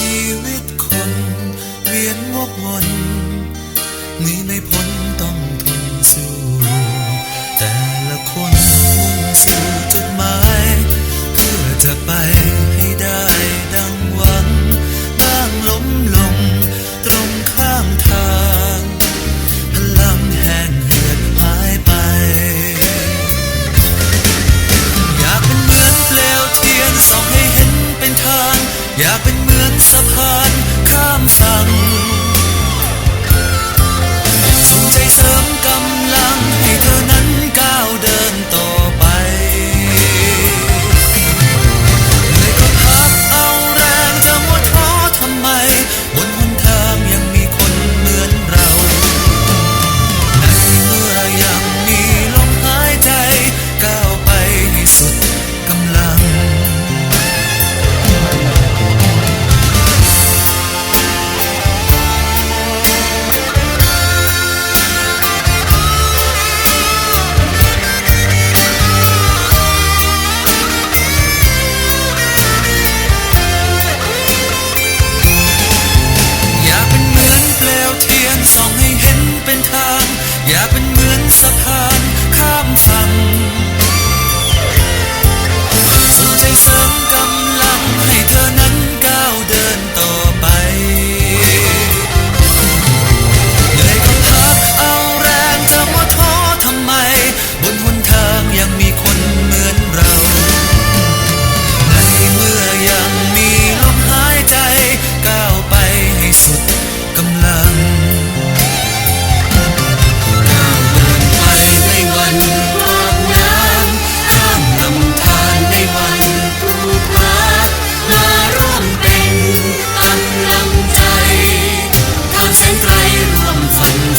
ชีวิตคน เวียนวกวนนีไม่พ้นต้องทนสู้ แต่ละคนสู่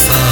far.